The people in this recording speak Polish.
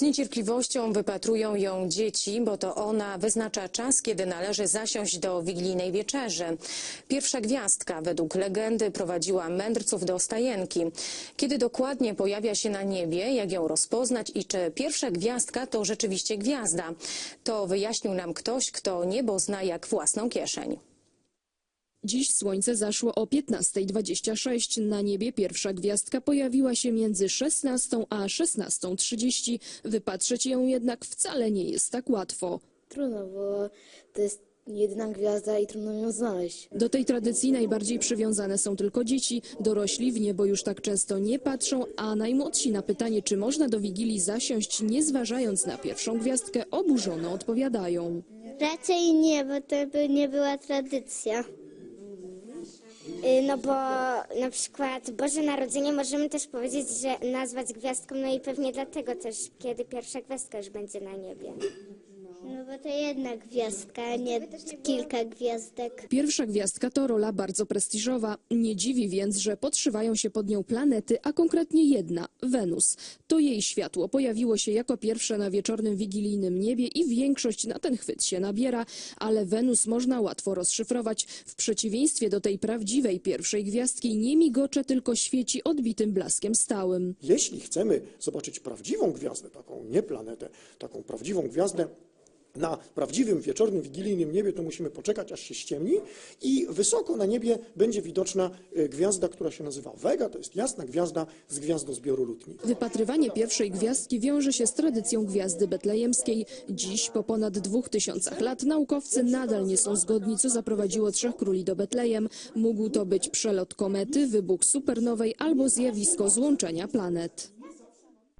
Z niecierpliwością wypatrują ją dzieci, bo to ona wyznacza czas, kiedy należy zasiąść do wigilijnej wieczerzy. Pierwsza gwiazdka według legendy prowadziła mędrców do stajenki. Kiedy dokładnie pojawia się na niebie, jak ją rozpoznać i czy pierwsza gwiazdka to rzeczywiście gwiazda? To wyjaśnił nam ktoś, kto niebo zna jak własną kieszeń. Dziś słońce zaszło o 15.26. Na niebie pierwsza gwiazdka pojawiła się między 16 a 16.30. Wypatrzeć ją jednak wcale nie jest tak łatwo. Trudno, bo to jest jedyna gwiazda i trudno ją znaleźć. Do tej tradycji najbardziej przywiązane są tylko dzieci. Dorośli w niebo już tak często nie patrzą, a najmłodsi na pytanie, czy można do Wigilii zasiąść, nie zważając na pierwszą gwiazdkę, oburzono odpowiadają. Raczej nie, bo to by nie była tradycja. Y, No bo na przykład Boże Narodzenie możemy też powiedzieć, że nazwać gwiazdką, no i pewnie dlatego też, kiedy pierwsza gwiazdka już będzie na niebie. No bo to jedna gwiazdka, a nie kilka gwiazdek. Pierwsza gwiazdka to rola bardzo prestiżowa. Nie dziwi więc, że podszywają się pod nią planety, a konkretnie jedna Wenus. To jej światło pojawiło się jako pierwsze na wieczornym wigilijnym niebie i większość na ten chwyt się nabiera, ale Wenus można łatwo rozszyfrować. W przeciwieństwie do tej prawdziwej pierwszej gwiazdki nie migocze, tylko świeci odbitym blaskiem stałym. Jeśli chcemy zobaczyć prawdziwą gwiazdę, taką nie planetę, taką prawdziwą gwiazdę, na prawdziwym wieczornym, wigilijnym niebie to musimy poczekać, aż się ściemni i wysoko na niebie będzie widoczna y, gwiazda, która się nazywa Vega, to jest jasna gwiazda z gwiazdozbioru Lutni. Wypatrywanie pierwszej gwiazdki wiąże się z tradycją gwiazdy betlejemskiej. Dziś, po ponad dwóch tysiącach lat, naukowcy nadal nie są zgodni, co zaprowadziło trzech króli do Betlejem. Mógł to być przelot komety, wybuch supernowej albo zjawisko złączenia planet.